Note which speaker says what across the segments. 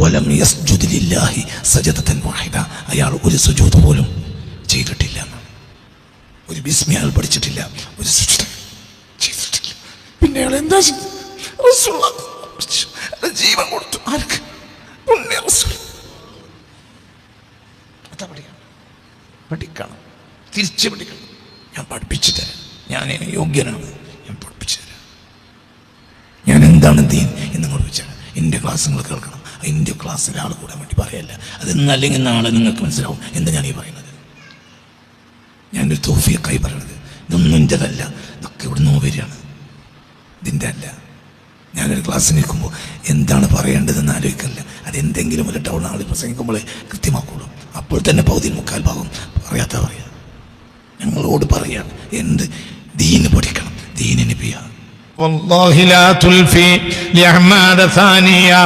Speaker 1: വലം യസ്ജുദ് ലില്ലാഹി സജദതൻ വാഹിദ. അയാൾ ഒരു സുജൂത് പോലും ചെയ്തിട്ടില്ല. ഒരു ബിസ്മി അയാൾ പഠിച്ചിട്ടില്ല. ഒരു ചെയ്തിട്ടില്ല. പിന്നെ അയാൾ എന്താ ജീവൻ കൊടുത്തു. ആർക്ക്? അതാ പഠിക്കണം. പഠിക്കണം. തിരിച്ചു പഠിക്കണം. ഞാൻ പഠിപ്പിച്ചു തരാം. ഞാൻ ഇതിന് യോഗ്യനാണ്. ഞാൻ പഠിപ്പിച്ചു തരാം. ഞാൻ എന്താണ് ദീൻ എന്ന് നിങ്ങൾ ചോദിച്ചാൽ എന്റെ ക്ലാസ് നിങ്ങൾ കേൾക്കണം. എൻ്റെ ക്ലാസ്സിൽ ആൾ കൂടാൻ വേണ്ടി പറയല്ല അതെന്നല്ലെങ്കിൽ നാളെ നിങ്ങൾക്ക് മനസ്സിലാവും എന്താ ഞാൻ ഈ പറയുന്നത് ഞാനൊരു തോഫിയൊക്കെ പറയണത് ഇതൊന്നും എൻ്റെതല്ല ഇതൊക്കെ ഇവിടെ നിന്ന് വരികയാണ് ഇതിൻ്റെ അല്ല ഞാനൊരു ക്ലാസ്സിൽ നിൽക്കുമ്പോൾ എന്താണ് പറയേണ്ടതെന്ന് ആലോചിക്കല്ല അതെന്തെങ്കിലും ഒരു ടൗൺ ആൾ പ്രസംഗിക്കുമ്പോഴേ കൃത്യമാക്കുള്ളൂ അപ്പോൾ തന്നെ പൗതിയിൽ മുക്കാൽ ഭാഗം പറയാത്ത പറയാം ഞങ്ങളോട് പറയാണ് എന്ത് ദീന് പഠിക്കണം ദീനിന് പിയാ
Speaker 2: والله لا تلفي لأحمد ثانية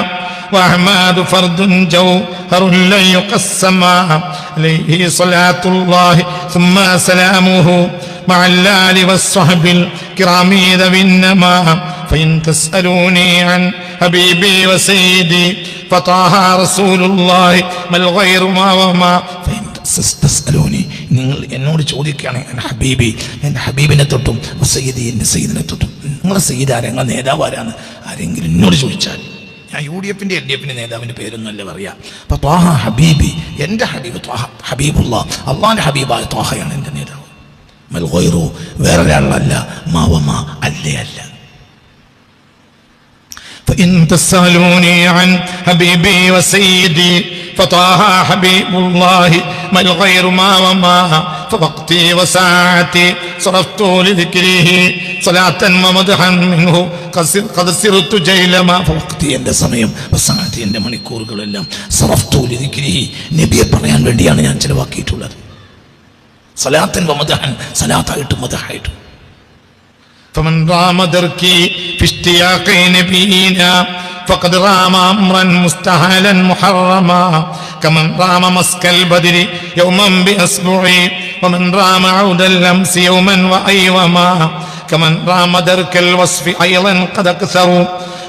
Speaker 2: وأحمد فرد جوهر لن يقسما عليه صلاة الله ثم سلامه مع الآل والصحب الكرام ذوي النما فإن تسألوني عن حبيبي وسيدي فطه رسول الله ما الغير ما وما
Speaker 1: فإن تس- تسألوني നിങ്ങൾ എന്നോട് ചോദിക്കുകയാണ് എൻ്റെ ഹബീബി എൻ്റെ ഹബീബിനെ തൊട്ടും സയ്യിദി എൻ്റെ സയ്യിദിനെ തൊട്ടും നിങ്ങളെ സയ്യിദ് ആരാ നിങ്ങളെ നേതാവ് ആരാണ് ആരെങ്കിലും എന്നോട് ചോദിച്ചാൽ ഞാൻ യു ഡി എഫിന്റെ എൽ ഡി എഫിന്റെ നേതാവിന്റെ പേരൊന്നുമല്ല പറയാം. അപ്പോൾ ത്വാഹ ഹബീബി എന്റെ ഹബീബ് ത്വാഹ ഹബീബുള്ള അള്ളാന്റെ ഹബീബായ ത്വാഹയാണ് എന്റെ നേതാവ്. മൽ ഗൈറു വേറൊരാളല്ല മാവമ്മ അല്ലേ അല്ല.
Speaker 2: فإن تسألوني عن حبيبي وسيدي فطه حبيب الله ما الغير ما وما فوقتي وساعتي صرفت لذكره صلاة ومدحا منه قد سر- قد سرت جيلما
Speaker 1: വക്തി എൻ്റെ സമയം വസാനത്തി എൻ്റെ മണിക്കൂറുകളെല്ലാം സറഫ്തൂലി ദിക്രിഹി നബിയെ പറയാൻ വേണ്ടിയാണ് ഞാൻ ചിലവാക്കിയിട്ടുള്ളത് സലാത്തൻ വമദഹൻ സലാത്തായിട്ടും മദഹായിട്ടും
Speaker 2: فمن رام دركي في اشتياق نبينا فقد رام امرا مستحيلا محرما. كمن رام مسك البدر يوما باصبعي ومن رام عود الامس يوما وأيوما. كمن رام درك الوصف أيضا قد أكثروا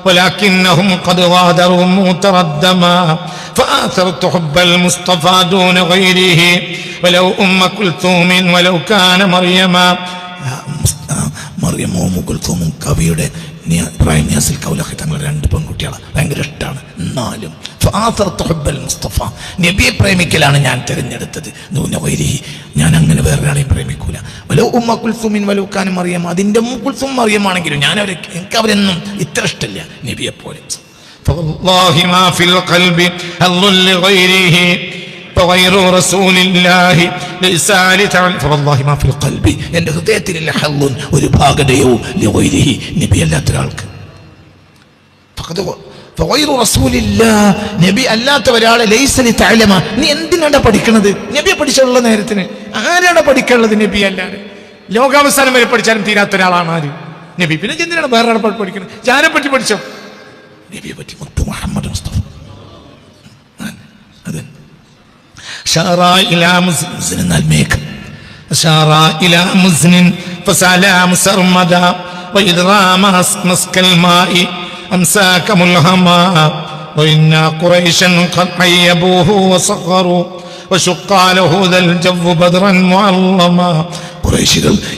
Speaker 2: ولكنهم قد غادروا متردما. فآثرت حب المصطفى دون غيره ولو أم كلثوم ولو كان مريما.
Speaker 1: ആ, മുസ്- ആ, മറിയമോ മുകുൽത്തോമും കവിയുടെ നിയ- ഇബ്രാഹിം നിയാസിൽ കൗലഹി തങ്ങൾ രണ്ട് പെൺകുട്ടികളാണ് ഭയങ്കര ഇഷ്ടമാണ് എന്നാലും ഫാസർത്ത് ഹുബ്ബൽ മുസ്തഫ നബിയെ പ്രേമിക്കലാണ് ഞാൻ തിരഞ്ഞെടുത്തത് ദൂന വൈരിഹി ഞാൻ അങ്ങനെ വേറൊരാളെയും പ്രേമിക്കൂല വലോ ഉമ്മ കുൽസുമിൻ വലൂക്കാനും അറിയാം അതിൻ്റെ ഉമ്മ കുൽസും അറിയാമാണെങ്കിലും ഞാൻ അവരെ എനിക്ക് അവരെന്നും ഇത്ര ഇഷ്ടമില്ല നബിയെ പോലെ
Speaker 2: فوالله ما في القلب حظ لغيره فغير رسول الله ليس لتعلم فوالله ما في القلب
Speaker 1: കൽബി എൻ്റെ ഹൃദയത്തിലില്ല ഹല്ലുൻ ഒരു ഭാഗതയോ ലിവൈരിഹി നബി അല്ലാത്ത ഒരാൾക്ക് ഫഖദ് വ- ഫഗൈറു റസൂലില്ലാ, നബി അല്ലാത്ത ഒരാളെ ലൈസലി തഅലമ നീ എന്തിനാണ് പഠിക്കണത് നബിയെ പഠിച്ചുള്ള നേരത്തിന് ആരാണ് പഠിക്കാനുള്ളത് നബി അല്ലാതെ
Speaker 2: ലോകാവസാനം വരെ പഠിച്ചാലും തീരാത്ത ഒരാളാണ് ആര് നബി പിന്നെ എന്തിനാണ് വേറെ ആളെ പഠിക്കുന്നത് ഞാനെ പറ്റി പഠിച്ചോ
Speaker 1: നബിയെ പറ്റി മുത്തു മുഹമ്മദ് മുസ്തഫ അതെ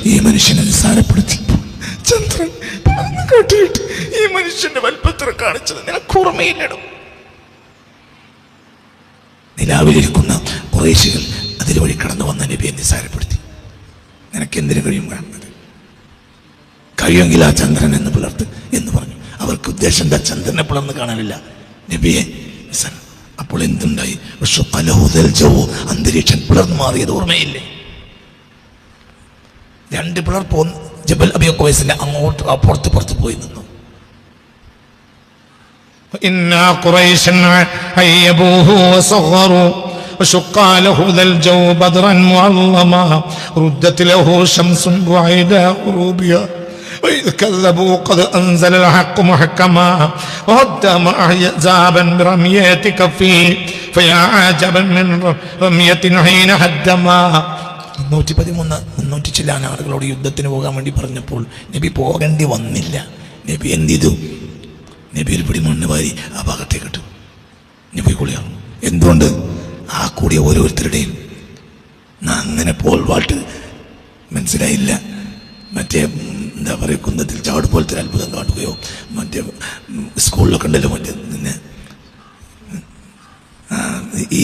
Speaker 1: ഈ മനുഷ്യനെ ചന്ദ്രൻ കെട്ടിയിട്ട് ഈ മനുഷ്യന്റെ വൽപ്പത്തിൽ കാണിച്ചത് നിനക്ക് ഓർമ്മയില്ലടും. നിലാവിലിരിക്കുന്ന കുറേശികൾ അതിലുവഴി കടന്നു വന്ന നബിയെ നിസ്സാരപ്പെടുത്തി. നിനക്ക് എന്തിനു കഴിയും കാണുന്നത് കഴിയുമെങ്കിൽ ആ ചന്ദ്രൻ എന്ന് പുലർത്ത് എന്ന് പറഞ്ഞു. അവർക്ക് ഉദ്ദേശം എന്താ? ചന്ദ്രനെ പുലർന്ന് കാണാനില്ല നബിയെ അപ്പോൾ എന്തുണ്ടായി? പക്ഷെ പലഹുദൽ ജവോ അന്തരീക്ഷം പുലർന്നു മാറിയത് ഓർമ്മയില്ലേ? രണ്ട് പിളർ പോന്ന് ജബൽ അബിയ വയസ്സില്ല അങ്ങോട്ട് അപ്പുറത്ത് പുറത്ത് പോയി നിന്നു.
Speaker 2: إن قريشا عيبوه وصغروا وشق له ذا الجو بدرا معلما ردت له شمس بعيد غروبها وإذ كذبوا قد أنزل الحق محكما وهدم أحزابا برمية كفيه فيا عجبا من رمية حين هدما
Speaker 1: മുന്നൂറ്റി പതിമൂന്ന് മുന്നൂറ്റി ചില്ലാൻ ആളുകളോട് യുദ്ധത്തിന് പോകാൻ വേണ്ടി പറഞ്ഞപ്പോൾ നബി പോകേണ്ടി വന്നില്ല നബി എന്ത് ചെയ്തു നബി ഒരു പിടി മണ്ണ് വാരി ആ ഭാഗത്തേക്ക് ഇട്ടു. നബി പോയിക്കൊള്ളിയാണ് എന്തുകൊണ്ട്? ആ കൂടിയ ഓരോരുത്തരുടെയും. അങ്ങനെ പോൽ വാട്ട് മനസ്സിലായില്ല. മറ്റേ എന്താ പറയുക കുന്നത്തിൽ ചാട് പോലത്തെ അത്ഭുതം കാണുകയോ മറ്റേ സ്കൂളിലൊക്കെ ഉണ്ടല്ലോ മറ്റേ നിന്നെ.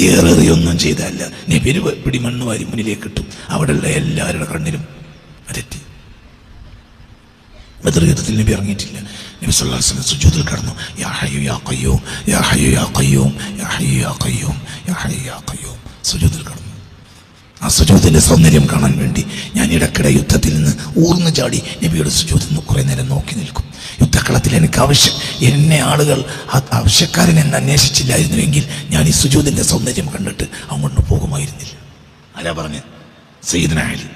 Speaker 1: ഏറെറിയൊന്നും ചെയ്തല്ല നീ പെരു പിടി മണ്ണ് വാരി മുന്നിലേക്ക് കിട്ടും അവിടെയുള്ള എല്ലാവരുടെ കണ്ണിലും അതെത്തി ബദർ യുദ്ധത്തിൽ നബി ഇറങ്ങിയിട്ടില്ല. നബി സല്ലല്ലാഹു അലൈഹി വസല്ലം സുജൂദിൽ കടന്നു. യാ ഹയ്യു യാ യാ ഹയ്യു യാ യാ ഹയ്യു യാ സുജൂദിൽ കടന്നു. ആ സുജൂതിന്റെ സൗന്ദര്യം കാണാൻ വേണ്ടി ഞാൻ ഇടയ്ക്കിടെ യുദ്ധത്തിൽ നിന്ന് ഊർന്നു ചാടി നബിയുടെ സുജൂതിൽ നിന്ന് കുറേ നേരം നോക്കി നിൽക്കും. യുദ്ധക്കളത്തിൽ എനിക്ക് ആവശ്യം എന്നെ ആളുകൾ ആവശ്യക്കാരൻ എന്നെ അന്വേഷിച്ചില്ലായിരുന്നുവെങ്കിൽ ഞാൻ ഈ സുജൂതിന്റെ സൗന്ദര്യം കണ്ടിട്ട് അങ്ങോട്ട് പോകുമായിരുന്നില്ല. ആരാ പറഞ്ഞ്? സയ്യിദ്നായാലും.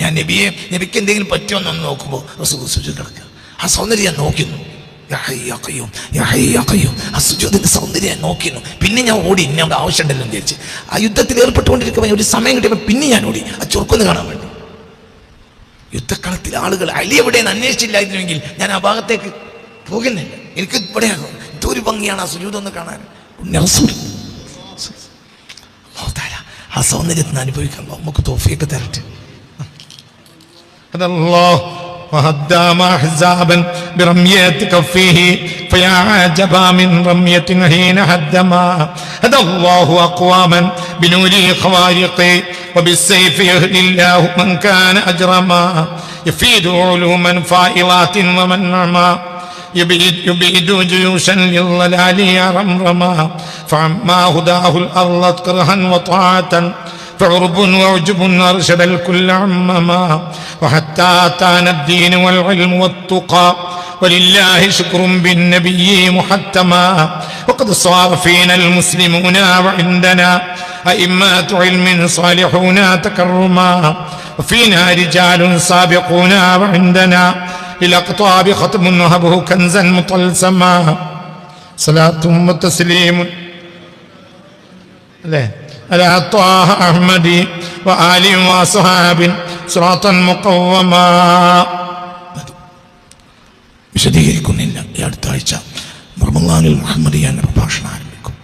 Speaker 1: ഞാൻ നബിയെ നബിക്ക് എന്തെങ്കിലും പറ്റുമെന്നൊന്ന് നോക്കുമ്പോൾ റസൂൽ സുജൂദ് കിടക്കുക ആ സൗന്ദര്യം ഞാൻ നോക്കുന്നു. സൗന്ദര്യം ഞാൻ നോക്കിയിരുന്നു പിന്നെ ഞാൻ ഓടി ഇനി അവിടെ ആവശ്യമുണ്ടല്ലോ വിചാരിച്ച്. ആ യുദ്ധത്തിൽ ഏർപ്പെട്ടുകൊണ്ടിരിക്കുമ്പോൾ ഒരു സമയം കിട്ടിയപ്പോൾ പിന്നെ ഞാൻ ഓടി. ആ ചുറുക്കൊന്ന് കാണാൻ വേണ്ടി. യുദ്ധക്കളത്തിൽ ആളുകൾ അലി എവിടെയെന്ന് അന്വേഷിച്ചില്ലായിരുന്നുവെങ്കിൽ ഞാൻ ആ ഭാഗത്തേക്ക് പോകുന്നില്ല. എനിക്ക് ഇവിടെ എന്തൊരു ഭംഗിയാണ് ആ സുജൂതം ഒന്ന് കാണാൻ. ആ സൗന്ദര്യത്തിന് അനുഭവിക്കാൻ നമുക്ക് തോഫിയൊക്കെ തരട്ടെ.
Speaker 2: അതല്ലോ وهدام أحزابا برمية كفيه فيا عجبا من رمية حين هدما هدى الله أقواما بنور خوارقه وبالسيف يهدي الله من كان أجرما يفيد علوما فائضات ومن نعما يبيد, يبيد جيوشا للضلال يا رمرما فعما هداه الأرض كرها وطاعة فعرب وعجب أرشد الكل عمما وحتى أتانا الدين والعلم والتقى ولله شكر بالنبي محتما وقد صار فينا المسلمون وعندنا أئمات علم صالحون تكرما وفينا رجال سابقون وعندنا للأقطاب ختم وهبه كنزا مطلسما صلاة وتسليم അല്ലേ على طه أحمد وآل وصحاب صراطا مقوما
Speaker 1: വിശദീകരിക്കുന്നില്ല ഈ അടുത്ത ആഴ്ച റമദാനിൽ മുഹമ്മദിയാൻ പ്രഭാഷണം ആരംഭിക്കും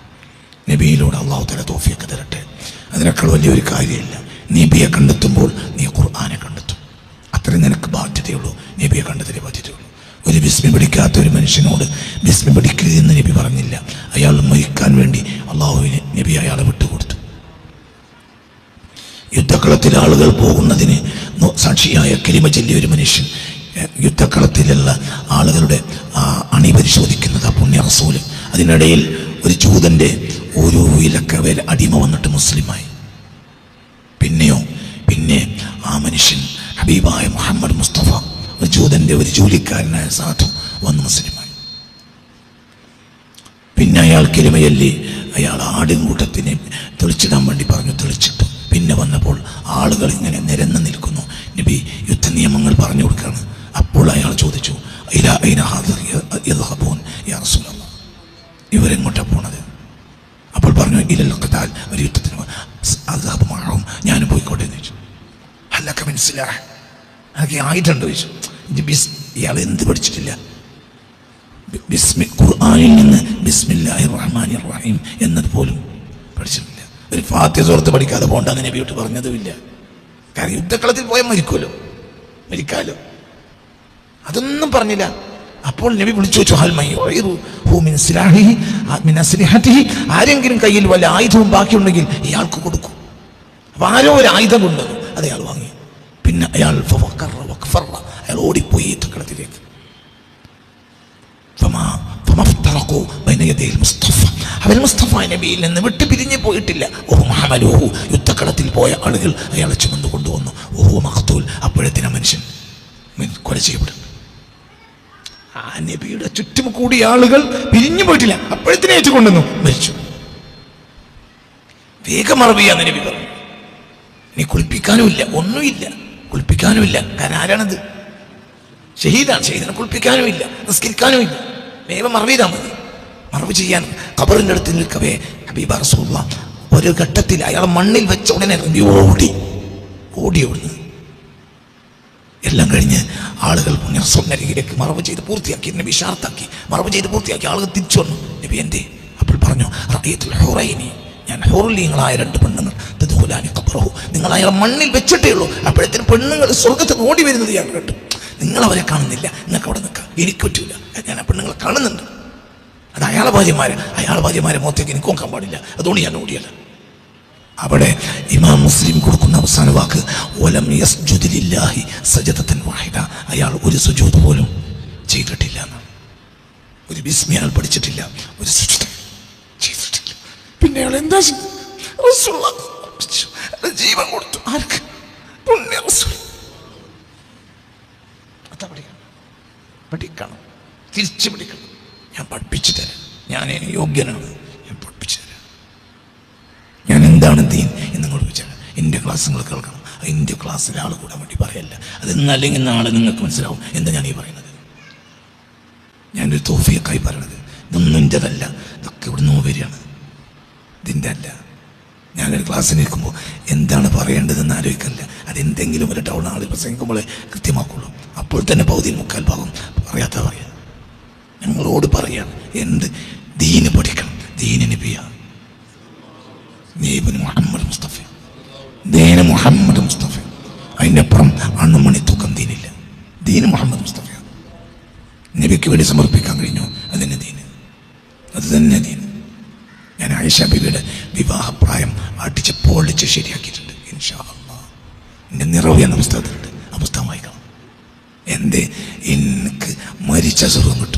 Speaker 1: നബിയിലൂടെ അള്ളാഹു തല തോഫിയൊക്കെ തരട്ടെ അതിനേക്കാൾ വലിയൊരു കാര്യമില്ല നബിയെ കണ്ടെത്തുമ്പോൾ നീ ഖുർആനെ കണ്ടെത്തും അത്രയും നിനക്ക് ബാധ്യതയുള്ളൂ നബിയെ കണ്ടെത്തിയേ ബാധ്യതയുള്ളൂ ഒരു ബിസ്മി പിടിക്കാത്ത ഒരു മനുഷ്യനോട് ബിസ്മി പിടിക്കരുത് എന്ന് നബി പറഞ്ഞില്ല അയാൾ മരിക്കാൻ വേണ്ടി അള്ളാഹുവിന് നബി അയാളെ വിട്ടുകൊടുത്തു യുദ്ധക്കളത്തിൽ ആളുകൾ പോകുന്നതിന് സാക്ഷിയായ കരിമ ചൊല്ലിയ ഒരു മനുഷ്യൻ യുദ്ധക്കളത്തിലുള്ള ആളുകളുടെ അണി പരിശോധിക്കുന്നത് ആ പുണ്യ റസൂൽ അതിനിടയിൽ ഒരു ജൂതന്റെ ഒരു ഇലക്ക വേല അടിമ വന്നിട്ട് മുസ്ലിമായി. പിന്നെയോ പിന്നെ ആ മനുഷ്യൻ ഹബീബായ മുഹമ്മദ് മുസ്തഫ ഒരു ജൂതന്റെ ഒരു ജോലിക്കാരനായ സാധു വന്ന് മുസ്ലിമായി. പിന്നെ അയാൾ കിരുമയല്ലി അയാൾ ആടുംകൂട്ടത്തിനെ തെളിച്ചിടാൻ വേണ്ടി പറഞ്ഞു തെളിച്ചിട്ടു. പിന്നെ വന്നപ്പോൾ ആളുകൾ ഇങ്ങനെ നിരന്ന് നിൽക്കുന്നു. നബി യുദ്ധ നിയമങ്ങൾ പറഞ്ഞു കൊടുക്കുകയാണ്. അപ്പോൾ അയാൾ ചോദിച്ചു ഇവരെങ്ങോട്ടാണ് ഐന ഹാദിർ യ- യദ്ഹബൂൻ യാ റസൂലല്ലാഹ്?" ഇവരെങ്ങോട്ടാ പോണത്? അപ്പോൾ പറഞ്ഞു ഇലൽ ഖിതാൽ ഒരു യുദ്ധത്തിന് മഅഹും ഞാനും പോയിക്കോട്ടെ എന്ന് ചോദിച്ചു. അല്ലൊക്കെ മിൻ സിലാഹ് എനിക്ക് ചോദിച്ചു. ബിസ് ഇയാൾ എന്ത് പഠിച്ചിട്ടില്ല? ബിസ്മി ഖുർആനിൽ നിന്ന് ബിസ്മില്ലാഹി റഹ്മാൻ റഹീം എന്നത് പോലും പഠിച്ചിട്ടില്ല. ഒരു ഫാത്യ സുഹൃത്ത് പഠിക്കാതെ പോണ്ടെന്ന് നബിയോട്ട് പറഞ്ഞതുമില്ല. കാരണം യുദ്ധക്കളത്തിൽ പോയാൽ മരിക്കുമല്ലോ. മരിക്കാലോ അതൊന്നും പറഞ്ഞില്ല. അപ്പോൾ നബി വിളിച്ചു വെച്ചു ആരെങ്കിലും കയ്യിൽ വല്ല ആയുധവും ബാക്കിയുണ്ടെങ്കിൽ ഇയാൾക്ക് കൊടുക്കും. അപ്പൊ ആരോ ഒരു ആയുധം കൊണ്ടുവന്നു അത് അയാൾ വാങ്ങി. പിന്നെ അയാൾ. അയാൾ ഓടിപ്പോയി യുദ്ധക്കളത്തിലേക്ക്. മുസ്തഫ. അവൻ മുസ്തഫ നബിയിൽ നിന്ന് വിട്ടു പിരിഞ്ഞു പോയിട്ടില്ല. ഓഹു മഹമലുഹു. യുദ്ധക്കളത്തിൽ പോയ ആളുകൾ അയാളെ ചുമന്നു കൊണ്ടുവന്നു. ഓഹു മഖത്തൂൽ അപ്പോഴത്തിന് മനുഷ്യൻ കൊല ചെയ്യപ്പെടും. ആ നബിയുടെ ചുറ്റും കൂടിയ ആളുകൾ പിരിഞ്ഞു പോയിട്ടില്ല. അപ്പോഴത്തിനെ ഏറ്റുകൊണ്ടുവന്നു മരിച്ചു. വേഗം മറവിയാന്ന് നബി പറഞ്ഞു. ഇനി കുളിപ്പിക്കാനുമില്ല ഒന്നുമില്ല. കുളിപ്പിക്കാനുമില്ല കാരണം ആരാണത്? ഷഹീദാണ്. ഷഹീദിനെ കുളിപ്പിക്കാനുമില്ല നിസ്കരിക്കാനുമില്ല വേഗം മറവ് ചെയ്താൽ മതി. മറവ് ചെയ്യാൻ ഖബറിന്റെ അടുത്ത് നിൽക്കവേ ഹബീബ റസൂള്ള ഒരു ഘട്ടത്തിൽ അയാൾ മണ്ണിൽ വെച്ച ഉടനെ ഇറങ്ങി ഓടി. ഓടി ഓടുന്നു എല്ലാം കഴിഞ്ഞ് ആളുകൾ പുണ്യസ്വന്നരികിലേക്ക് മറവ് ചെയ്ത് പൂർത്തിയാക്കി എന്നെ വിശാർത്താക്കി മറവ് ചെയ്ത് പൂർത്തിയാക്കി. ആളുകൾ തിരിച്ചു വന്നു. നബി എന്തേ? അപ്പോൾ പറഞ്ഞു റബിയത്തുൽ ഹുറൈനി. ഞാൻ ഹുറുലീങ്ങളായ രണ്ട് പെണ്ണുങ്ങൾ. തദ്ഖുലാനി കബറഹു നിങ്ങൾ അയാളെ മണ്ണിൽ വെച്ചിട്ടേ ഉള്ളൂ. അപ്പോഴത്തേനും പെണ്ണുങ്ങൾ സ്വർഗത്തിൽ ഓടി വരുന്നത് ഞാൻ കേട്ടു നിങ്ങൾ അവരെ കാണുന്നില്ല. നിങ്ങൾക്ക് അവിടെ നിൽക്കാം. എനിക്ക് പറ്റൂല. ഞാൻ ആ പെണ്ണുങ്ങളെ കാണുന്നുണ്ട്. അത് അയാളെ ഭാര്യമാരെ അയാളെ ഭാര്യമാരെ മുഖത്തേക്ക് എനിക്ക് നോക്കാൻ പാടില്ല. അതുകൊണ്ട് ഞാൻ ഓടിയല്ല അവിടെ ഇമാം മുസ്ലിം കൊടുക്കുന്ന അവസാന വാക്ക് ഒലം യസ്ജുദിലില്ലാഹി സജദത്തൻ വാഹിദ. അയാൾ ഒരു സുജൂത് പോലും ചെയ്തിട്ടില്ല ഒരു ബിസ്മി അയാൾ പഠിച്ചിട്ടില്ല. ഒരു ചെയ്തിട്ടില്ല. പിന്നെ അയാൾ എന്താ ജീവൻ കൊടുത്തു. ആർക്ക്? പുണ്യ പഠിക്കണം. തിരിച്ചു പഠിക്കണം. ഞാൻ പഠിപ്പിച്ചു തരാം. ഞാൻ യോഗ്യനാണ്. ഞാൻ പഠിപ്പിച്ചു തരാം. ഞാൻ എന്താണ് ദീൻ എന്ന് ചോദിച്ചാൽ എന്റെ ക്ലാസ് നിങ്ങൾ കേൾക്കണം. എന്റെ ക്ലാസ്സിലെ ആൾ കൂടാൻ വേണ്ടി പറയല്ല. അത് ഇന്നല്ലെങ്കിൽ നാളെ നിങ്ങൾക്ക് മനസ്സിലാവും എന്താ ഞാൻ ഈ പറയുന്നത്. ഞാനൊരു തോഫിയൊക്കെ പറയണത് ഇതൊന്നും എന്റെതല്ല ഇതൊക്കെ ഇവിടെ നിന്ന് വരികയാണ്. ഇതിന്റെ അല്ല. ഞാനൊരു ക്ലാസ്സിൽ നിൽക്കുമ്പോൾ എന്താണ് പറയേണ്ടതെന്ന് ആലോചിക്കല്ല. അതെന്തെങ്കിലും ഒരു ടൗൺ ആളിൽ പ്രസംഗിക്കുമ്പോഴേ കൃത്യമാക്കുള്ളൂ. അപ്പോൾ തന്നെ പകുതിയിൽ മുക്കാൽ ഭാഗം പറയാത്ത പറയാം. ഞങ്ങളോട് പറയാണ് എന്ത് ദീന് പഠിക്കണം ദീനിന് പിയാ ദീപന് മുഹമ്മദ് മുസ്തഫ. ദീന മുഹമ്മദ് മുസ്തഫ. അതിന്റെ അപ്പുറം അണ്ണുമണി തൂക്കം ദീനില്ല. ദീന് മുഹമ്മദ് മുസ്തഫ. നബിക്ക് വേണ്ടി സമർപ്പിക്കാൻ കഴിഞ്ഞു അതിന് ദീന്. അത് തന്നെ ദീന്. ഞാൻ ആയിഷ ബിബിയുടെ വിവാഹപ്രായം അടിച്ച് പൊളിച്ച് ശരിയാക്കിയിട്ടുണ്ട്. ഇൻഷാ അള്ളാ എന്റെ നിറവ് എന്ന പുസ്തകത്തിലുണ്ട്. ആ പുസ്തകം വായിക്കണം. എന്റെ എനിക്ക് മരിച്ച സുഖം.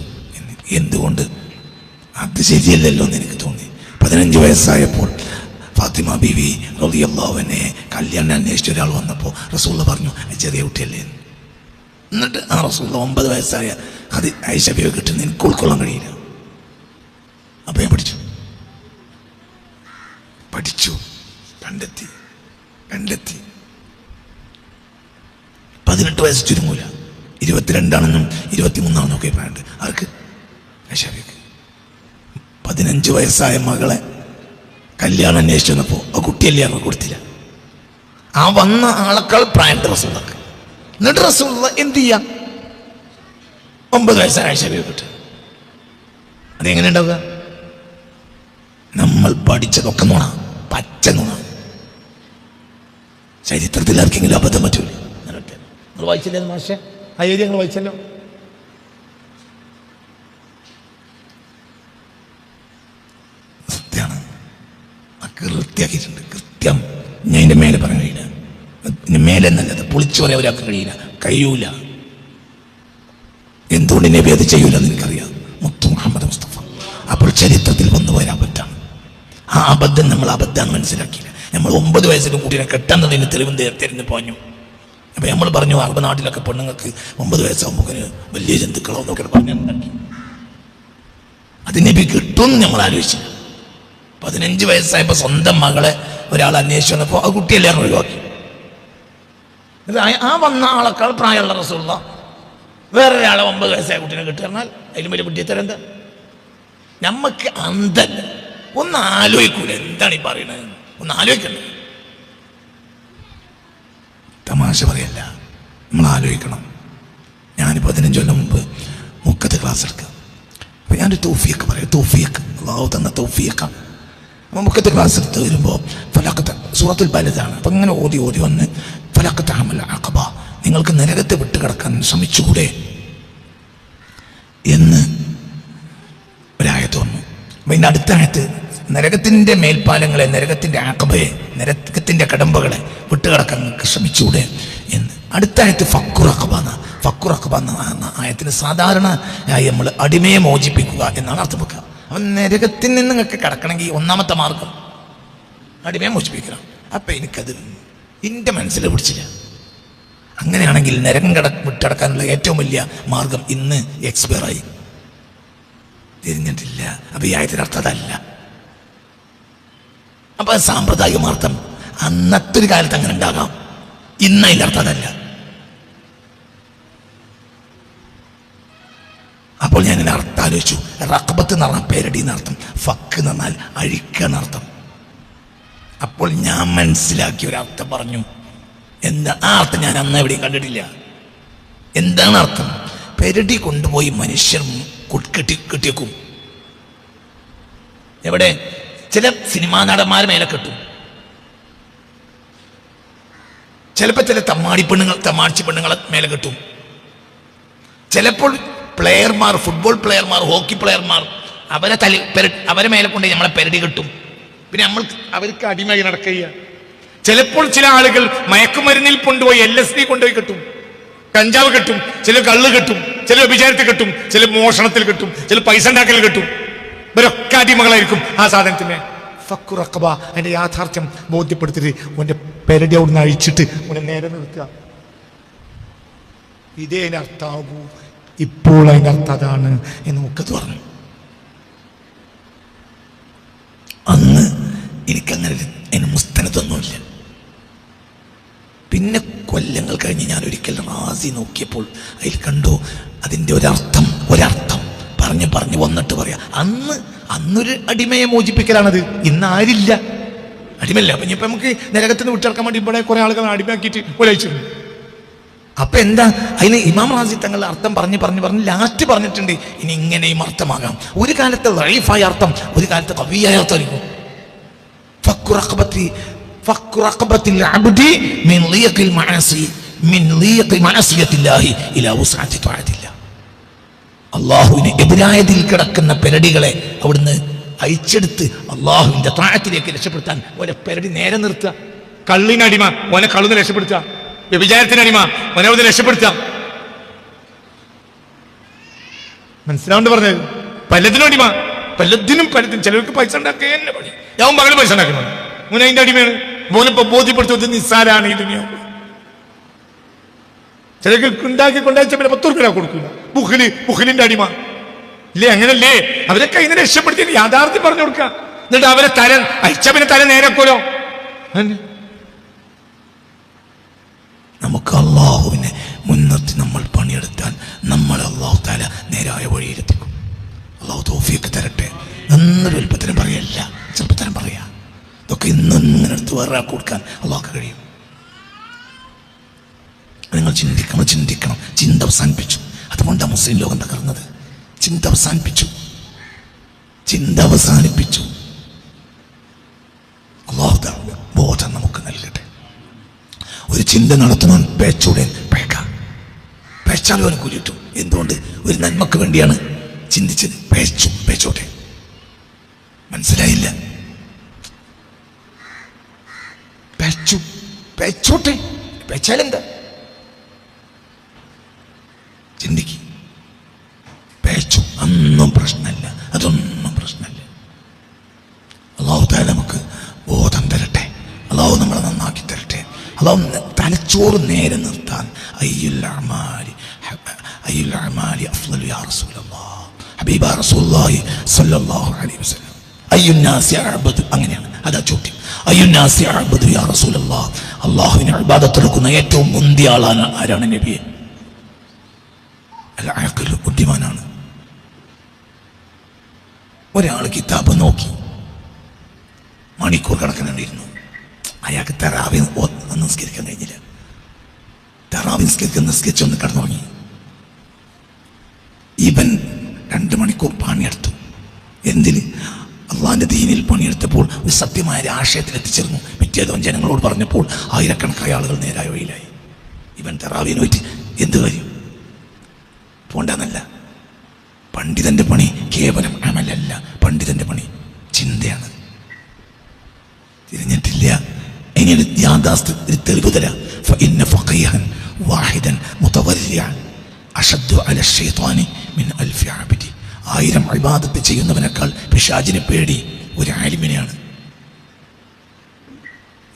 Speaker 1: എന്തുകൊണ്ട്? അത് ശരിയല്ലല്ലോ എന്ന് എനിക്ക് തോന്നി. പതിനഞ്ച് വയസ്സായപ്പോൾ ഫാത്തിമ ബീവി അള്ളാവിനെ കല്യാണം അന്വേഷിച്ച ഒരാൾ വന്നപ്പോൾ റസൂള്ള പറഞ്ഞു ചെറിയ കുട്ടിയല്ലേ എന്നിട്ട് ആ റസൂള്ള ഒമ്പത് വയസ്സായ അത് ഐഷ ബീവി കിട്ടുന്ന എനിക്ക് ഉൾക്കൊള്ളാൻ കഴിയില്ല. അപ്പം ഞാൻ പഠിച്ചു. പഠിച്ചു. കണ്ടെത്തി കണ്ടെത്തി പതിനെട്ട് വയസ്സ് ചുരുങ്ങൂല. ഇരുപത്തിരണ്ടാണെന്നും ഇരുപത്തിമൂന്നാണെന്നും ഒക്കെ പറയുന്നുണ്ട് ആർക്ക്? പതിനഞ്ച് വയസ്സായ മകളെ കല്യാണം അന്വേഷിച്ചു വന്നപ്പോൾ ആ കുട്ടിയല്ലേ അങ്ങ് കൊടുത്തില്ല. ആ വന്ന ആളെക്കാൾ പ്രായം റസൂള്ളക്ക് എന്നിട്ട് ഉള്ള എന്ത് ചെയ്യാം? ഒമ്പത് വയസ്സായ ഐഷാബിയെ കിട്ടും അതെങ്ങനെ ഉണ്ടാവുക? നമ്മൾ പഠിച്ചതൊക്കെ നുണ പച്ച നുണ. ചരിത്രത്തിൽ ആർക്കെങ്കിലും അബദ്ധം പറ്റൂല? നിങ്ങൾ വായിച്ചില്ലേ മാഷെ? ആ ഏരിയ നിങ്ങൾ വായിച്ചല്ലോ? ആ കൃത്യാക്കിയിട്ടുണ്ട് കൃത്യം. ഞാൻ എന്റെ മേലെ പറയാൻ കഴിയില്ല. മേലെ നല്ലത് പൊളിച്ചു പറയാൻ ഒരാൾക്ക് കഴിയില്ല. കഴിയൂല. എന്തുകൊണ്ട് നബി അത് ചെയ്യൂല എനിക്കറിയാം. മുത്തു മുഹമ്മദ് മുസ്തഫ. അപ്പോൾ ചരിത്രത്തിൽ വന്നു വരാൻ പറ്റാം. ആ അബദ്ധം നമ്മൾ അബദ്ധം മനസ്സിലാക്കിയില്ല. നമ്മൾ ഒമ്പത് വയസ്സിലും കുട്ടീനെ കെട്ടുന്നതിന് തെളിവും തിരിഞ്ഞു പോഞ്ഞു. അപ്പൊ നമ്മൾ പറഞ്ഞു അറബ് നാട്ടിലൊക്കെ പെണ്ണുങ്ങൾക്ക് ഒമ്പത് വയസ്സാകുമ്പോൾ വലിയ ജന്തുക്കളോ എന്നൊക്കെ പറഞ്ഞു അത് നബി കിട്ടുമെന്ന് നമ്മൾ ആലോചിച്ചു പതിനഞ്ച് വയസ്സായപ്പോൾ സ്വന്തം മകളെ ഒരാൾ അന്വേഷിച്ചു വന്നപ്പോൾ ആ കുട്ടിയെല്ലാം ഒഴിവാക്കി. ആ- വന്ന ആളെക്കാൾ പ്രായമുള്ള റസൂള്ള ഒരാളെ ഒമ്പത് വയസ്സായ കുട്ടീനെ കിട്ടിയിരുന്നാൽ അതിലും വലിയ ബുദ്ധിത്തരം എന്താ? നമ്മക്ക് അന്തല്ല ഒന്ന് ആലോചിക്കൂല. എന്താണ് ഈ പറയുന്നത്? ഒന്ന് ആലോചിക്കണം തമാശ പറയല്ല. നമ്മൾ ആലോചിക്കണം. ഞാൻ പതിനഞ്ച് കൊല്ലം മുമ്പ് മുക്കത്ത് ക്ലാസ് എടുക്കുക. അപ്പൊ ഞാനൊരു തോഫിയൊക്കെ പറയും. തോഫിയൊക്കെ. തന്ന തോഫിയൊക്കെയാണ് മുക്കത്ത് ക്ലാസ് എടുത്ത് വരുമ്പോൾ ഫലക്കത്ത് സൂറത്തുൽ ബലതാണ് അപ്പം ഇങ്ങനെ ഓതി ഓതി വന്ന് ഫലക്കത്ത് അമൽ അക്കബ നിങ്ങൾക്ക് നരകത്തെ വിട്ട് കിടക്കാൻ ശ്രമിച്ചുകൂടെ? എന്ന് ഒരായത്ത് വന്നു. അപ്പം ഇതിന്റെ അടുത്ത ആയത്ത് നരകത്തിന്റെ മേൽപ്പാലങ്ങളെ നരകത്തിന്റെ ആക്കബയെ നരകത്തിന്റെ കടമ്പകളെ വിട്ടുകിടക്കാൻ ശ്രമിച്ചൂടെ എന്ന്. അടുത്ത ആയത്ത് ഫക്കുർ അക്കബ എന്ന. ഫക്കുർ അക്കബ എന്ന ആയത്തിന് സാധാരണ നമ്മൾ അടിമയെ മോചിപ്പിക്കുക എന്നാണ് അർത്ഥം വെക്കുക. അപ്പം നരകത്തിൽ നിന്ന് നിങ്ങൾക്ക് കിടക്കണമെങ്കിൽ ഒന്നാമത്തെ മാർഗം. അടിമയെ മോചിപ്പിക്കണം. അപ്പം എനിക്കത് എന്റെ മനസ്സിൽ പിടിച്ചില്ല. അങ്ങനെയാണെങ്കിൽ നരകം കട വിട്ടടക്കാനുള്ള ഏറ്റവും വലിയ മാർഗം ഇന്ന് എക്സ്പയർ ആയി. തിരിഞ്ഞിട്ടില്ല. അപ്പൊ ഈ ആയത്തിന് അർത്ഥം അതല്ല. അപ്പൊ അത് സാമ്പ്രദായികമാർത്ഥം അന്നത്തെ ഒരു കാലത്ത് അങ്ങനെ ഉണ്ടാകാം. ഇന്ന് അതിന്റെ അർത്ഥം അപ്പോൾ ഞാൻ ഇതിന്റെ അർത്ഥം ആലോചിച്ചു റക്കബത്ത് എന്ന് പറഞ്ഞാൽ പേരടി എന്നർത്ഥം ഫക്ക് എന്ന് പറഞ്ഞാൽ അഴിക്കുക എന്നർത്ഥം അപ്പോൾ ഞാൻ മനസ്സിലാക്കിയ ഒരു അർത്ഥം പറഞ്ഞു. എന്താ? ആ അർത്ഥം ഞാൻ അന്ന് എവിടെയും കണ്ടിട്ടില്ല. എന്താണ് അർത്ഥം? പെരടി കൊണ്ടുപോയി മനുഷ്യർ കെട്ടി കെട്ടിയേക്കും എവിടെ? ചില സിനിമാ നടന്മാരെ മേലെ കെട്ടും. ചിലപ്പോൾ ചില തമ്മാടി പെണ്ണുങ്ങൾ തമ്മാടിച്ച് പെണ്ണുങ്ങളെ മേലെ കെട്ടും. ചിലപ്പോൾ പ്ലെയർമാർ ഫുട്ബോൾ പ്ലെയർമാർ ഹോക്കി പ്ലെയർമാർ അവരെ തലി പെര അവരെ മേലെ കൊണ്ട് നമ്മളെ പെരടി കിട്ടും. പിന്നെ നമ്മൾ അവർക്ക് അടിമയായി നടക്കുക ചിലപ്പോൾ ചില ആളുകൾ മയക്കുമരുന്നിൽ കൊണ്ടുപോയി എൽ എസ് ഡി കൊണ്ടുപോയി കിട്ടും. കഞ്ചാവ് കിട്ടും ചില കള്ള് കിട്ടും ചില വ്യഭിചാരത്തിൽ കിട്ടും ചില മോഷണത്തിൽ കിട്ടും ചില പൈസ ഉണ്ടാക്കൽ കിട്ടും. ഇവരൊക്കെ അടിമകളായിരിക്കും ആ സാധനത്തിന്. ഫക്കുറക്കബ എന്റെ യാഥാർത്ഥ്യം ബോധ്യപ്പെടുത്തിട്ട് ഓന്റെ പെരടി അവിടുന്ന് അഴിച്ചിട്ട് ഓനെ നേരെ നിർത്തുക. ഇതേ അർത്ഥാകൂ ഇപ്പോൾ അതിന്റെ അർത്ഥം അതാണ് എന്ന് മുക്കത്ത് പറഞ്ഞു. അന്ന് എനിക്കങ്ങനെ അതിന് മുസ്തനത്തൊന്നുമില്ല പിന്നെ കൊല്ലങ്ങൾ കഴിഞ്ഞ് ഞാൻ ഒരിക്കൽ റാസി നോക്കിയപ്പോൾ അതിൽ കണ്ടു അതിന്റെ ഒരർത്ഥം ഒരർത്ഥം പറഞ്ഞ് പറഞ്ഞ് വന്നിട്ട് പറയാം അന്ന് അന്നൊരു അടിമയെ മോചിപ്പിക്കലാണത്. ഇന്ന് ആരില്ല. അടിമല്ല അപ്പം ഇനിയിപ്പോൾ നമുക്ക് നരകത്തിന് വിട്ടിറക്കാൻ വേണ്ടി ഇവിടെ കുറേ ആളുകൾ അടിമയാക്കിയിട്ട് ഒലയിച്ചിട്ടുണ്ട് അപ്പൊ എന്താ? അതിന് ഇമാം റാസി തങ്ങൾ അർത്ഥം പറഞ്ഞ് പറഞ്ഞ് പറഞ്ഞ് ലാസ്റ്റ് പറഞ്ഞിട്ടുണ്ട്. ഇനി ഇങ്ങനെയും അർത്ഥമാകാം. ഒരു കാലത്ത് റൈഫായ അർത്ഥം ഒരു കാലത്ത് കവിയായ അർത്ഥം അള്ളാഹുവിന് എതിരായതിൽ കിടക്കുന്ന പെരടികളെ അവിടുന്ന് അയച്ചെടുത്ത് അള്ളാഹുവിന്റെ താഴത്തിലേക്ക് രക്ഷപ്പെടുത്താൻ ഓരോ പെരടി നേരെ നിർത്തുക. കള്ളിനടിമ ഓനെ കള്ളുന്ന് രക്ഷപ്പെടുത്തുക. വ്യഭിചാരത്തിനടിമ അടിമ. മനോവധി രക്ഷപ്പെടുത്താം. മനസ്സിലാവുണ്ട് പറഞ്ഞത് പലതിനും അടിമ. പലതിനും പലതിനും ചിലർക്ക് പൈസ ഉണ്ടാക്കുക പണി. ഞാൻ മകൾ പൈസ ഉണ്ടാക്കുന്നു മുന അതിന്റെ അടിമയാണ്. മോനിപ്പോ ബോധ്യപ്പെടുത്തുന്നത് നിസ്സാരാണ് ഈ ദുനിയാവ്. ചിലർക്ക് ഉണ്ടാക്കി കൊണ്ടാച്ച പിന്നെ പത്ത് റുപ്യ കൊടുക്കില്ല ബുഖിൽ ബുഖിലിന്റെ അടിമ. ഇല്ലേ അങ്ങനല്ലേ? അവരെ കയ്യിൽ നിന്ന് രക്ഷപ്പെടുത്തി യാഥാർത്ഥ്യം പറഞ്ഞു കൊടുക്കുക. എന്നിട്ട് അവരെ തല അയച്ച പിന്നെ തല നേരക്കോലോ നമുക്ക് അള്ളാഹുവിനെ മുൻനിർത്തി നമ്മൾ പണിയെടുത്താൽ നമ്മൾ അള്ളാഹു താല നേരായ വഴിയിലെത്തിക്കും അള്ളാഹു തോഫിയൊക്കെ തരട്ടെ. എന്നൊരു എളുപ്പത്തിനും പറയല്ല. ചെറുപ്പത്തിനും പറയാം ഇതൊക്കെ ഇന്നെടുത്ത് വേറെ കൊടുക്കാൻ അള്ളാഹ് കഴിയും. നിങ്ങൾ ചിന്തിക്കണം ചിന്തിക്കണം. ചിന്ത അവസാനിപ്പിച്ചു. അതുകൊണ്ടാണ് മുസ്ലിം ലോകം തകർന്നത്. ചിന്ത അവസാനിപ്പിച്ചു. ചിന്ത അവസാനിപ്പിച്ചു. അള്ളാഹു ബോധം ഒരു ചിന്ത നടത്തണം. പേച്ചൂടെ പേക്കാം. പേച്ചാലും അവന് കൂലി കിട്ടും എന്തുകൊണ്ട്? ഒരു നന്മക്ക് വേണ്ടിയാണ് ചിന്തിച്ചത്. പേച്ചു. പേച്ചോട്ടെ. മനസ്സിലായില്ല. പേച്ചു. പേച്ചോട്ടെ. പേച്ചാലെന്താ? ചിന്തിക്ക്. പേച്ചു. അന്നും പ്രശ്നമില്ല അതൊന്നും പ്രശ്നമില്ല അള്ളാഹു താല നമുക്ക് ബോധം തരട്ടെ അള്ളാഹു നമ്മളെ നന്നാക്കി തരട്ടെ അള്ളാഹു തലച്ചോറ് നേരെ നിർത്താൻ അയ്യുൽ അഅ്മാലി അഫ്ളലു യാ റസൂലല്ലാഹ് ഹബീബ റസൂലുള്ളാഹി സ്വല്ലല്ലാഹു അലൈഹി വസല്ലം. അയ്യുൻ നാസി അങ്ങനെയാണ് അതാ ചോദ്യം. അയ്യുൻ നാസി യാ റസൂലല്ലാഹ് അള്ളാഹുവിനെ ഇബാദത്ത് എടുക്കുന്ന ഏറ്റവും മുന്തിയ ആളാണ് ആരാണ് നബിയെ? അല്ല അയാൾക്ക് ബുദ്ധിമാനാണ്. ഒരാൾ കിതാബ് നോക്കി മണിക്കൂർ കണക്കിനുണ്ടായിരുന്നു അയാൾക്ക് തെറാവി നിസ്കരിക്കാൻ കഴിഞ്ഞില്ല. തെറാവി നിസ്കരിക്കാൻ നിസ്കരിച്ച് ഒന്ന് കിടന്നുറങ്ങി. ഇവൻ രണ്ട് മണിക്കൂർ പണിയെടുത്തു. എന്തിന്? അള്ളാന്റെ ദീനിൽ പണിയെടുത്തപ്പോൾ ഒരു സത്യമായ ഒരു ആശയത്തിൽ എത്തിച്ചേർന്നു. പിറ്റേതവൻ ജനങ്ങളോട് പറഞ്ഞപ്പോൾ ആയിരക്കണക്കായ ആളുകൾ നേരായ വഴിയിലായി. ഇവൻ തെറാവിനെ പറ്റി എന്ത് കാര്യം? പോണ്ടെന്നല്ല. പണ്ഡിതന്റെ പണി കേവലം അമലല്ല. പണ്ഡിതന്റെ പണി ചിന്തയാണ്. തിരിഞ്ഞിട്ടില്ല. ഇനി യാഥാസ്ഥിതി തെളിവ് തരാം വാഹിദൻ മുതവല്യാണ് അഷദ്ദു അല മിൻ അൽഫി ആബിദി ആയിരം അഭിവാദത്ത് ചെയ്യുന്നവനേക്കാൾ പിശാജിനെ പേടി ഒരു ആലിമിനെയാണ്.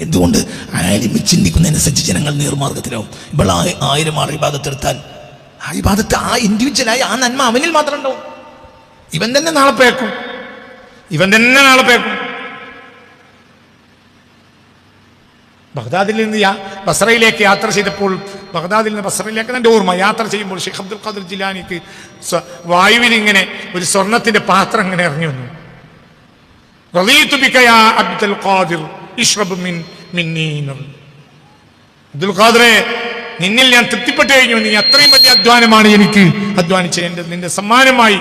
Speaker 1: എന്തുകൊണ്ട് ആലിമി ചിന്തിക്കുന്നതനുസരിച്ച് ജനങ്ങൾ നേർമാർഗത്തിലാവും? ഇപ്പോൾ ആയിരം ആൾ ഇബാദത്തെടുത്താൽ ആ ഇബാദത്ത് ആ ഇൻഡിവിജ്വലായി ആ നന്മ അവനിൽ മാത്രം ഉണ്ടാവും. ഇവൻ തന്നെ നാളെ പേക്കും. ഇവൻ തന്നെ നാളെ പേക്കും. ബഗ്ദാദിൽ നിന്ന് ബസ്രയിലേക്ക് യാത്ര ചെയ്തപ്പോൾ ബഗ്ദാദിൽ നിന്ന് ബസ്രയിലേക്ക് എന്റെ ഓർമ്മ യാത്ര ചെയ്യുമ്പോൾ ഷെയ്ഖ് അബ്ദുൽ ഖാദർ ജിലാനിക്ക് വായുവിൽ ഇങ്ങനെ ഒരു സ്വർണത്തിന്റെ പാത്രം ഇങ്ങനെ ഇറങ്ങി വന്നു. അബ്ദുൽ ഖാദിർ മിൻ അബ്ദുൽ ഖാദറെ നിന്നിൽ ഞാൻ തൃപ്തിപ്പെട്ടു കഴിഞ്ഞു നീ അത്രയും വലിയ അധ്വാനമാണ് എനിക്ക് അധ്വാനിച്ച എന്റെ നിന്റെ സമ്മാനമായി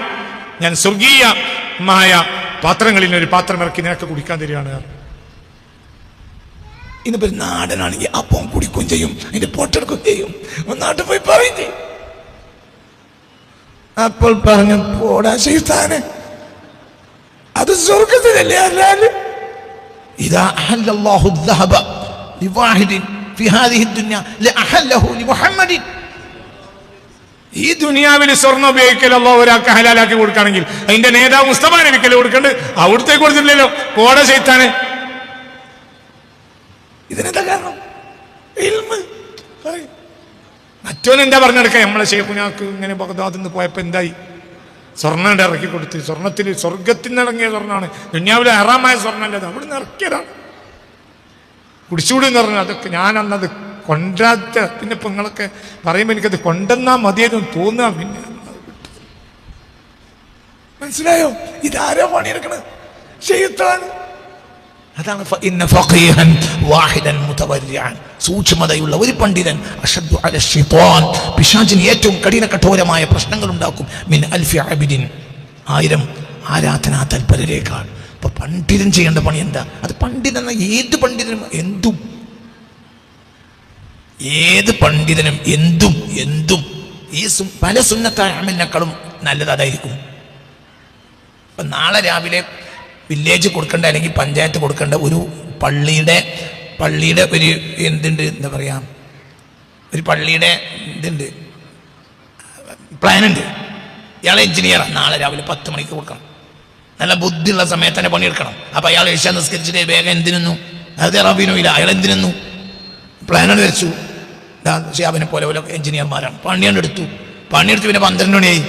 Speaker 1: ഞാൻ സ്വർഗീയമായ
Speaker 2: പാത്രങ്ങളിൽ ഒരു പാത്രം ഇറക്കി നിനക്ക് കുടിക്കാൻ തരികയാണ്.
Speaker 1: ഇന്നിപ്പോ നാടനാണെങ്കിൽ അപ്പം കുടിക്കുകയും ചെയ്യും. അതിന്റെ പൊട്ടെടുക്കുകയും ചെയ്യും. നാട്ടിൽ പോയി പറയും ചെയ്യും. അപ്പോൾ പറഞ്ഞു പോടാ ശൈത്താനെ. അത് സ്വർഗത്തിലല്ലേ അല്ലാൽ ഇതാ അഹല്ലല്ലാഹു ദഹബ ലിവാഹിദിൻ ഫി ഹാദിഹി ദുനിയ ലഅഹല്ലഹു ലിമുഹമ്മദിൻ
Speaker 2: ഈ ദുനിയാവിൽ സ്വർണം ഉപയോഗിക്കലല്ലോ ഒരാൾക്ക് ഹലാലാക്കി കൊടുക്കുകയാണെങ്കിൽ അതിന്റെ നേതാവ് മുസ്തഫ നബിക്കൽ കൊടുക്കണ്ട്. അവിടുത്തെ കൊടുത്തില്ലല്ലോ കോട ചെയ്ത്താന്
Speaker 1: ഇതിനെന്താ കാരണം.
Speaker 2: മറ്റോൻ എന്താ പറഞ്ഞെടുക്കുക നമ്മളെ ഷേഖുനാക്ക് ഇങ്ങനെ ബഗ്ദാദിൽ നിന്ന് പോയപ്പോ എന്തായി? സ്വർണം ഇറക്കി കൊടുത്ത്. സ്വർണത്തിൽ സ്വർഗത്തിൽ നിന്ന് ഇറങ്ങിയ സ്വർണമാണ് ദുന്യാവിലെ അറാമായ സ്വർണല്ലത്. അവിടെ നിന്ന് ഇറക്കിയതാണ്. കുടിച്ചുകൂടി എന്ന് പറഞ്ഞു അതൊക്കെ ഞാൻ അന്നത് കൊണ്ടാത്ത. പിന്നെ ഇപ്പൊ നിങ്ങളൊക്കെ പറയുമ്പോൾ എനിക്കത് കൊണ്ടെന്നാ മതിയെന്ന് തോന്നാ പിന്നെ
Speaker 1: മനസ്സിലായോ? ഇതാരോ പണിയെടുക്കണത്? ചെയ്യത്താണ് അതാണ് സൂക്ഷ്മതയുള്ള ഒരു പണ്ഡിതൻ പിശാചിന് ഏറ്റവും കഠിന കഠോരമായ പ്രശ്നങ്ങൾ ഉണ്ടാക്കും മിൻ അൽഫി അബിദിൻ. ആയിരം ആരാധനാ തൽപരരേക്കാൾ അപ്പൊ പണ്ഡിതൻ ചെയ്യേണ്ട പണി എന്താ? അത് പണ്ഡിതൻ ഏത് പണ്ഡിതനും എന്തും. ഏത് പണ്ഡിതനും എന്തും എന്തും. ഈ പല സുന്നത്തായ അമലിനേക്കാളും നല്ലത് അതായിരിക്കും. നാളെ രാവിലെ വില്ലേജ് കൊടുക്കേണ്ട അല്ലെങ്കിൽ പഞ്ചായത്ത് കൊടുക്കേണ്ട ഒരു പള്ളിയുടെ പള്ളിയുടെ ഒരു എന്തുണ്ട് എന്താ പറയുക ഒരു പള്ളിയുടെ ഇതുണ്ട് പ്ലാനുണ്ട് ഇയാൾ എഞ്ചിനീയറാണ് നാളെ രാവിലെ പത്ത് മണിക്ക് കൊടുക്കണം. നല്ല ബുദ്ധിയുള്ള സമയത്ത് തന്നെ പണിയെടുക്കണം. അപ്പോൾ അയാൾ ഏഷ്യ നിസ്കരിച്ചിട്ട് വേഗം എന്തിനു അത് റബീനോ ഇല്ല. അയാൾ എന്തിനു പ്ലാനാണ് വരച്ചു. ഷിയാബിനെ പോലെ പോലെ എഞ്ചിനീയർമാരാണ് പണിയാണ് എടുത്തു. പണിയെടുത്ത് പിന്നെ പന്ത്രണ്ട് മണിയായി.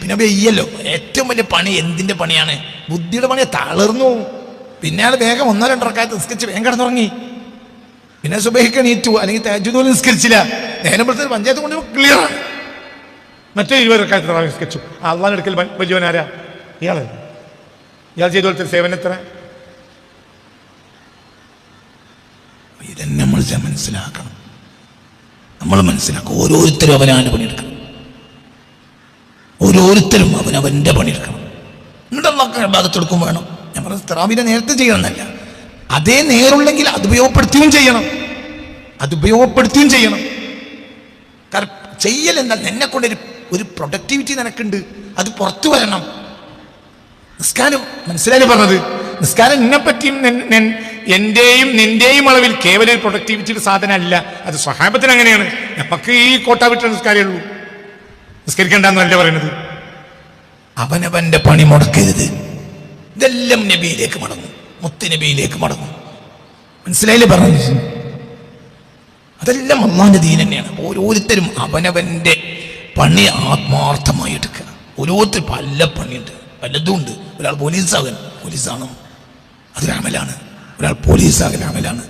Speaker 1: പിന്നെ വെയ്യല്ലോ. ഏറ്റവും വലിയ പണി എന്തിന്റെ പണിയാണ്? ബുദ്ധിയുടെ പണി തളർന്നു. പിന്നെ അയാൾ വേഗം ഒന്നോ രണ്ടോ റക്കായത്ത് നിസ്കരിച്ച് വേഗം കിടന്നുറങ്ങി. പിന്നെ സുബഹിക്ക് എണീറ്റു. അല്ലെങ്കിൽ തേജുദോലും നിസ്കരിച്ചില്ല. നേരം പെടുത്ത പഞ്ചായത്ത് കൊണ്ട് ക്ലിയർ ആണ്.
Speaker 2: മറ്റേ ഇരുപത് റക്കായത്ത് നിസ്കരിച്ചു. അള്ളാൻ എടുക്കൽ വലിയവനാരാ ഇയാൾ. ഇയാൾ ചെയ്ത പോലത്തെ സേവനം എത്ര?
Speaker 1: ഇതന്നെ നമ്മൾ മനസ്സിലാക്കണം. നമ്മൾ മനസ്സിലാക്കും. ഓരോരുത്തരും അവനാണ് പണിയെടുക്കണം ഓരോരുത്തരും അവൻ അവന്റെ പണിയെടുക്കണം. എന്നിട്ട് അള്ളാഹ് ഭാഗത്തെടുക്കും വേണം. ഞാൻ പറഞ്ഞ തെറാവിനെ നേരത്തെ ചെയ്യണമെന്നല്ല. അതേ നേരുള്ളെങ്കിൽ അത് ഉപയോഗപ്പെടുത്തുകയും ചെയ്യണം. അത് ഉപയോഗപ്പെടുത്തുകയും ചെയ്യണം. ചെയ്യൽ എന്താ? എന്നെ കൊണ്ടൊരു ഒരു പ്രൊഡക്ടിവിറ്റി നിനക്കുണ്ട്. അത് പുറത്തു വരണം. നിസ്കാരം മനസ്സിലായി പറഞ്ഞത്?
Speaker 2: നിസ്കാരം എന്നെ പറ്റിയും എന്റെയും നിന്റെയും അളവിൽ കേവല ഒരു പ്രൊഡക്ടിവിറ്റിയുടെ സാധനമല്ല. അത് സ്വഹാബത്തിന് അങ്ങനെയാണ്. നമുക്ക് ഈ കോട്ട വിട്ട നിസ്കാരമേ ഉള്ളൂ. നിസ്കരിക്കേണ്ടെന്നല്ല പറയുന്നത്.
Speaker 1: അവനവന്റെ പണി മുടക്കരുത്. ഇതെല്ലാം നബിയിലേക്ക് മടങ്ങും. മുത്ത് നബിയിലേക്ക് മടങ്ങും. മനസ്സിലായില്ലേ പറഞ്ഞു അതെല്ലാം അള്ളാന്റെ ദീൻ തന്നെയാണ്. ഓരോരുത്തരും അവനവന്റെ പണി ആത്മാർത്ഥമായി എടുക്കുക. ഓരോരുത്തർ പല പണിയുണ്ട്. പലതും ഉണ്ട്. ഒരാൾ പോലീസാകൻ പോലീസാണ്. അത് അമലാണ്. ഒരാൾ പോലീസാകൽ അമലാണ്.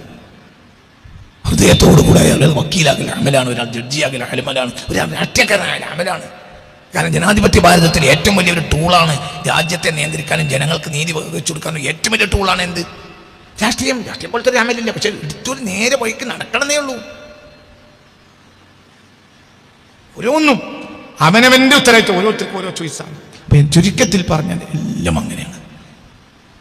Speaker 1: ഹൃദയത്തോടു കൂടെ അയാൾ വക്കീലാകൽ അമലാണ്. ഒരാൾ ജഡ്ജിയാകൽ അമലാണ്. ഒരാൾ രാഷ്ട്രീയക്കാരനായ അമലാണ്. കാരണം ജനാധിപത്യ ഭാരതത്തിൽ ഏറ്റവും വലിയൊരു ടൂളാണ് രാജ്യത്തെ നിയന്ത്രിക്കാനും ജനങ്ങൾക്ക് നീതി വെച്ചു കൊടുക്കാനും ഏറ്റവും വലിയ ടൂളാണ് എന്ത്? രാഷ്ട്രീയം. രാഷ്ട്രീയം പോലത്തെ രാമല്ലേ പക്ഷെ എടുത്തൊരു നേരെ വഴിക്ക് നടക്കണമെന്നേ ഉള്ളൂ.
Speaker 2: ഓരോന്നും. അവനവന്റെ ഉത്തരവാദിത്വം. ഓരോരുത്തർക്കും ഓരോ ചോയ്സാണ്
Speaker 1: ചുരുക്കത്തിൽ പറഞ്ഞാൽ എല്ലാം അങ്ങനെയാണ്.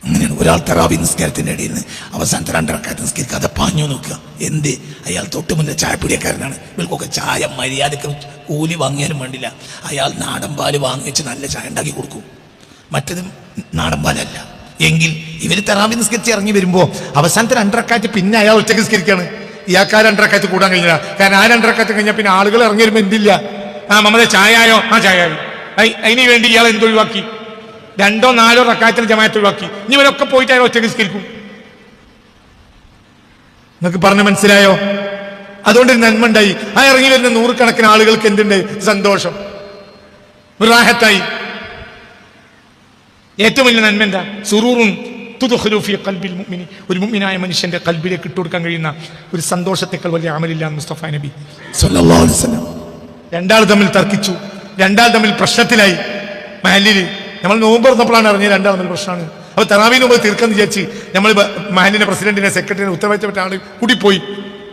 Speaker 1: അങ്ങനെയാണ് ഒരാൾ തറാവി നിസ്കാരത്തിന്റെ ഇടയിൽ നിന്ന് അവസാനത്തെ രണ്ടരക്കാലത്ത് അത് പാഞ്ഞു നോക്കുക. എന്ത്? അയാൾ തൊട്ട് മുന്നേ ചായപ്പിടിയക്കാരനാണ്. ഇവർക്കൊക്കെ ചായ മര്യാദയ്ക്ക് കൂലി വാങ്ങിയാലും വേണ്ടില്ല. അയാൾ നാടൻ പാൽ വാങ്ങിച്ച് നല്ല ചായ ഉണ്ടാക്കി കൊടുക്കും. മറ്റത് നാടൻ പാലല്ല. എങ്കിൽ ഇവർ തറാവി നിസ്കരിച്ച് ഇറങ്ങി വരുമ്പോൾ അവസാനത്തെ രണ്ടരക്കാറ്റ്
Speaker 2: പിന്നെ അയാൾ ഒറ്റയ്ക്ക് നിസ്കരിക്കുകയാണ് ഇയാൾക്ക് ആ രണ്ടരക്കാലത്ത് കൂടാൻ കഴിഞ്ഞില്ല കാരണം ആ രണ്ടരക്കാറ്റ് കഴിഞ്ഞാൽ പിന്നെ ആളുകൾ ഇറങ്ങി വരുമ്പോൾ എന്തില്ല? ആ മമത ചായയോ ആ ചായ അതിന് വേണ്ടി ഇയാൾ എന്തൊഴിവാക്കി? രണ്ടോ നാലോ റക്കായത്തിൽ ജമായത്ത് ഒഴിവാക്കി ഇനി ഇവരൊക്കെ പോയിട്ട് അയാൾ ഒറ്റയ്ക്ക് നിസ്കരിക്കും നിങ്ങൾക്ക് പറഞ്ഞു മനസ്സിലായോ? അതുകൊണ്ട് നന്മ ഉണ്ടായി. ആ ഇറങ്ങി വരുന്ന നൂറുകണക്കിന് ആളുകൾക്ക് എന്തുണ്ട്? സന്തോഷം. റാഹത്തായി. ഏറ്റവും വലിയ നന്മ എന്താ? സുറൂറും കൽബിൽ ഒരു മുഅ്മിനായ മനുഷ്യന്റെ കൽബിലേക്ക് ഇട്ടുകൊടുക്കാൻ കഴിയുന്ന ഒരു സന്തോഷത്തെക്കാൾ വലിയ അമലില്ല മുസ്തഫ നബി. രണ്ടാൾ തമ്മിൽ തർക്കിച്ചു. രണ്ടാൾ തമ്മിൽ പ്രശ്നത്തിലായി. മഹലിൽ നമ്മൾ നോമ്പ് തുറന്നപ്പോഴാണ് അറിഞ്ഞത് രണ്ടാമത് പ്രശ്നമാണ്. അപ്പൊ തറാവി നോമ്പ് തീർക്കാന്ന് വിചാരിച്ച് നമ്മൾ മഹലിന്റെ പ്രസിഡന്റിനെ സെക്രട്ടറിനെ ഉത്തരവാദിത്തപ്പെട്ട ആൾ കൂടിപ്പോയി.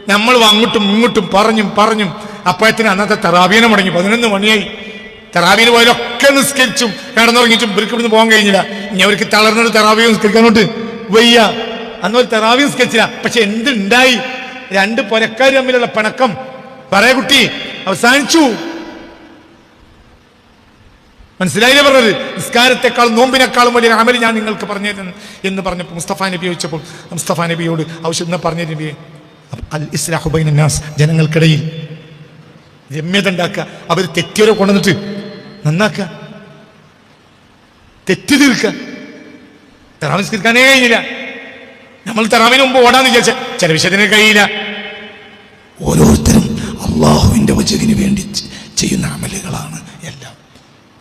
Speaker 2: നമ്മൾ അങ്ങോട്ടും ഇങ്ങോട്ടും പറഞ്ഞും പറഞ്ഞും അപ്പോഴത്തിന് അന്നത്തെ തെറാവീനെ മുടങ്ങി. പതിനൊന്ന് മണിയായി. തെറാവിന് പോയാലൊക്കെ നിസ്കരിച്ചും കിടന്നുറങ്ങിച്ചും ഇവർക്ക് ഇവിടുന്ന് പോകാൻ കഴിഞ്ഞില്ല. ഇനി അവർക്ക് തളർന്നൊരു തെറാവി നിസ്കരിക്കാനോട്ട് വയ്യ. അന്ന് ഒരു തെറാവി നിസ്കരിച്ചില്ല. പക്ഷെ എന്തുണ്ടായി? രണ്ട് പൊരക്കാർ തമ്മിലുള്ള പിണക്കം. പറയ കുട്ടി അവസാനിച്ചു. മനസ്സിലായില്ലേ പറഞ്ഞത്? നിസ്കാരത്തെക്കാൾ നോമ്പിനേക്കാളും വലിയ അമൽ ഞാൻ നിങ്ങൾക്ക് പറഞ്ഞു എന്ന് പറഞ്ഞപ്പോൾ മുസ്തഫ നബി ചോദിച്ചപ്പോൾ മുസ്തഫ നബിയോട് ആവശ്യം പറഞ്ഞു നബിയെ? അൽ അന്നാസ് ജനങ്ങൾക്കിടയിൽ രമ്യത ഉണ്ടാക്കുക അവർ തെറ്റിയവരെ കൊണ്ടുവന്നിട്ട് നന്നാക്കുക. തെറ്റ് തീർക്കുക തെറാമിസ്കരിക്കാനേ കഴിഞ്ഞില്ല. നമ്മൾ തെറാമിന് മുമ്പ് ഓടാന്ന് വിചാരിച്ച ചില വിഷയത്തിന് കഴിയില്ല.
Speaker 1: ഓരോരുത്തരും അള്ളാഹുവിന്റെ വചകിന് വേണ്ടി ചെയ്യുന്ന അമലുകളാണ്.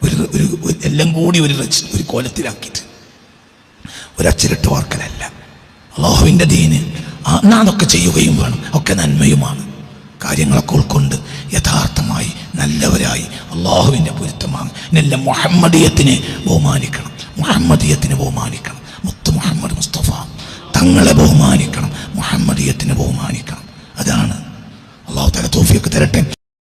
Speaker 1: ഒരു ഒരു എല്ലാം കൂടി ഒരു ഒരു കോലത്തിലാക്കിയിട്ട്. ഒരു അച്ചിരട്ട് വാർക്കലല്ല. അള്ളാഹുവിന്റെ ദീന് അതൊക്കെ ചെയ്യുകയും വേണം. ഒക്കെ നന്മയുമാണ്. കാര്യങ്ങളൊക്കെ ഉൾക്കൊണ്ട് യഥാർത്ഥമായി നല്ലവരായി അള്ളാഹുവിന്റെ പൊരുത്തമാണ്. നല്ല മുഹമ്മദീയത്തിനെ ബഹുമാനിക്കണം. മുഹമ്മദീയത്തിനെ ബഹുമാനിക്കണം. മുത്ത് മുഹമ്മദ് മുസ്തഫ തങ്ങളെ ബഹുമാനിക്കണം. മുഹമ്മദീയത്തിനെ ബഹുമാനിക്കണം. അതാണ്. അള്ളാഹു തല തോഫിയൊക്കെ തരട്ടെ.